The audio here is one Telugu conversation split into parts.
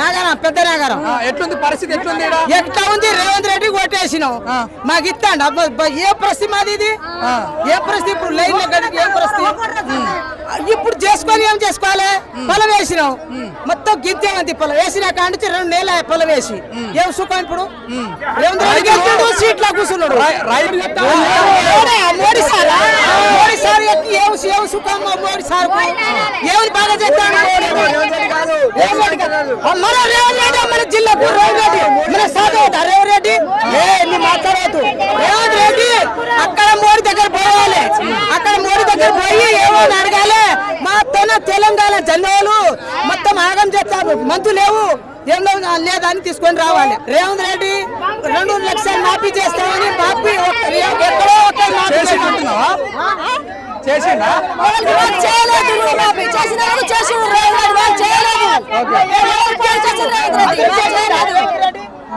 నాగారం పెద్ద నాగారం. ఎట్లుంది పరిస్థితి ఎట్లుంది? ఎట్లా ఉంది? రేవంత్ రెడ్డి కొట్టేసినాం. మాకు ఇస్తాండి? ఏ పరిస్థితి మాది ఇది? ఏ పరిస్థితి ఇప్పుడు లైన్లో ఏ పరిస్థితి ఇప్పుడు చేసుకొని ఏం చేసుకోవాలి? పొలం వేసినాం. మొత్తం గింతేమంది పొలం. వేసిన కాడి నుంచి రెండు నెలలు పొలం వేసి. ఏం సుఖం ఇప్పుడు? రేవంత్ రెడ్డి సీట్లో కూర్చున్నాడు? మోడీ సార్? ఎక్కి ఏం ఏం సుఖం మోడీ సార్. ఏమని బాగా చేస్తాడు రేవంత్ రెడ్డి కాదు. మన రేవంత్ రెడ్డి మన జిల్లాకు రేవంత్ రెడ్డి. మన రేవంత్ రెడ్డి. ఏ నీ మాట్లాడవద్దు రేవంత్ రెడ్డి అక్కడ మోడీ దగ్గర పోవాలి. అక్కడ మోడీ దగ్గర పోయి ఏమో అడగాలి. మొత్తం తెలంగాణ జనాలు మొత్తం ఆగం చేస్తారు. మంతు లేవు. ఏందో లేదని తీసుకొని రావాలి. రేవంత్ రెడ్డి రెండు లక్షలు మాఫీ చేస్తామని మాఫీ ఒక- ఎక్కడో ఒక మాఫీ ఎవరు చేయలేదు.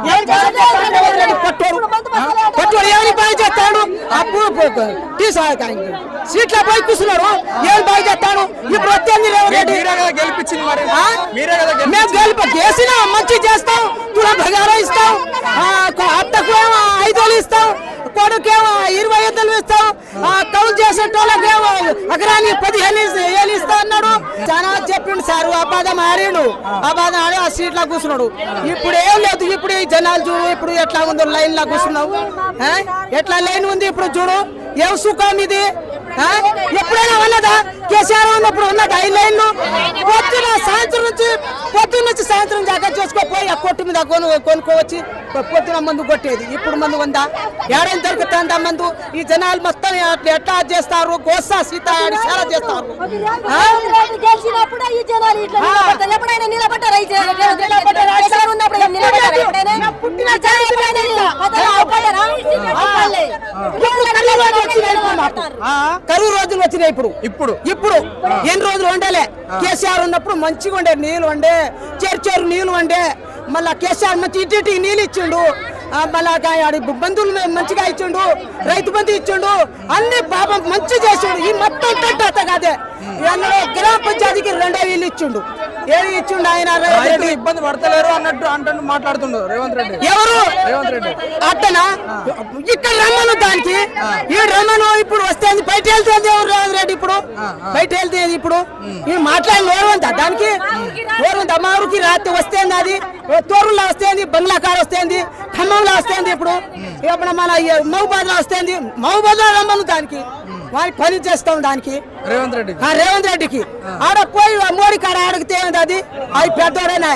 ఏం బాగా చేస్తాడు అప్పుడు టీ సీట్లో పోయి కూర్చున్నాడు ఏమని బాగా చేస్తాడు ఇప్పుడు వచ్చేది గెలిపించింది మరి ఆ? మీరే కదా మేము గెలిపించింది గెలుపు చేసిన మంచి చేస్తాం తుల ఇస్తాం అత్తకు ఏమో ఐదు వేలు ఇస్తాం కొడుకేమో ఇరవై ఐదులు ఇస్తాం ఆ, కౌలు చేసేటోళ్ళకేమో ఎకరానికి పదిహేను ఏళ్ళు ఇస్తా అన్నాడు. చాలా చెప్పిండు సార్ ఆ బాధ మారిండు. ఆ బాధ ఆడి ఆ సీట్లో కూర్చున్నాడు. ఇప్పుడు ఏం లేదు ఇప్పుడు ఈ జనాలు చూడు ఇప్పుడు ఎట్లా ఉందో లైన్ లా కూర్చున్నావు. ఎట్లా లైన్ ఉంది ఇప్పుడు చూడు? ఏం సుఖం ఇది? ఆ? ఎప్పుడైనా ఉన్నదా? కేసీఆర్ ఉన్నప్పుడు ఉన్నదా ఈ లైన్ పొద్దున సాయంత్రం నుంచి పొద్దున్న నుంచి సాయంత్రం దాకా చూసుకోపోయి ఆ కొట్టు మీద కొను కొనుక్కోవచ్చి పొద్దున మందు కొట్టేది. ఇప్పుడు మందు ఉందా? ఏడైనా దొరుకుతుందా మందు? ఈ జనాలు మొత్తం ఎట్లా చేస్తారు? గోసా సీత ఆడి చాలా చేస్తారు. నిలబడ్డారా కరువు రోజులు వచ్చినాయి ఇప్పుడు. ఇప్పుడు. ఇప్పుడు ఎన్ని రోజులు వండలే? కేసీఆర్ ఉన్నప్పుడు మంచిగా ఉండే నీళ్ళు వండే చేరు చేరు నీళ్ళు వండే. మళ్ళా కేసీఆర్ మంచి ఇంటింటికి నీళ్ళు ఇచ్చిండు. మళ్ళా ఆడి బంధువులు మంచిగా ఇచ్చిండు రైతు బంధు ఇచ్చిండు అన్ని పాపం మంచి చేసిండు. ఈ మొత్తం తట్ట కాదే. ఎన్నడో గ్రామ పంచాయతీకి రెండో వీళ్ళు ఇచ్చిండు. ఏది ఇచ్చిండు ఆయన? ఇబ్బంది పడతలేరు అన్నట్టు అంటూ మాట్లాడుతుండు రేవంత్ రెడ్డి. ఎవరు? రేవంత్ రెడ్డి. అట్టనా ఇక్కడ రమ్మను దానికి. ఈ రమ్మను ఇప్పుడు వస్తేంది? బయట వెళ్తుంది ఎవరు రేవంత్ రెడ్డి ఇప్పుడు? బయట వెళ్తేది ఇప్పుడు? ఈ మాట్లాడి నోరుందా దానికి? ఊరికి రాత్రి వస్తేంది అది? తోరులో వస్తేంది? బంగ్లా కాడ వస్తేంది? ఖమ్మంలో వస్తేంది ఇప్పుడు? ఇప్పుడు మన మహబాద్లో వస్తేంది? మహబాద్లో రమ్మను దానికి. వారికి పని చేస్తాం దానికి. రేవంత్ రెడ్డి రేవంత్ రెడ్డికి. ఆడ పోయి మోడీ కాడ అడిగితే అది? అది పెద్దోడేనా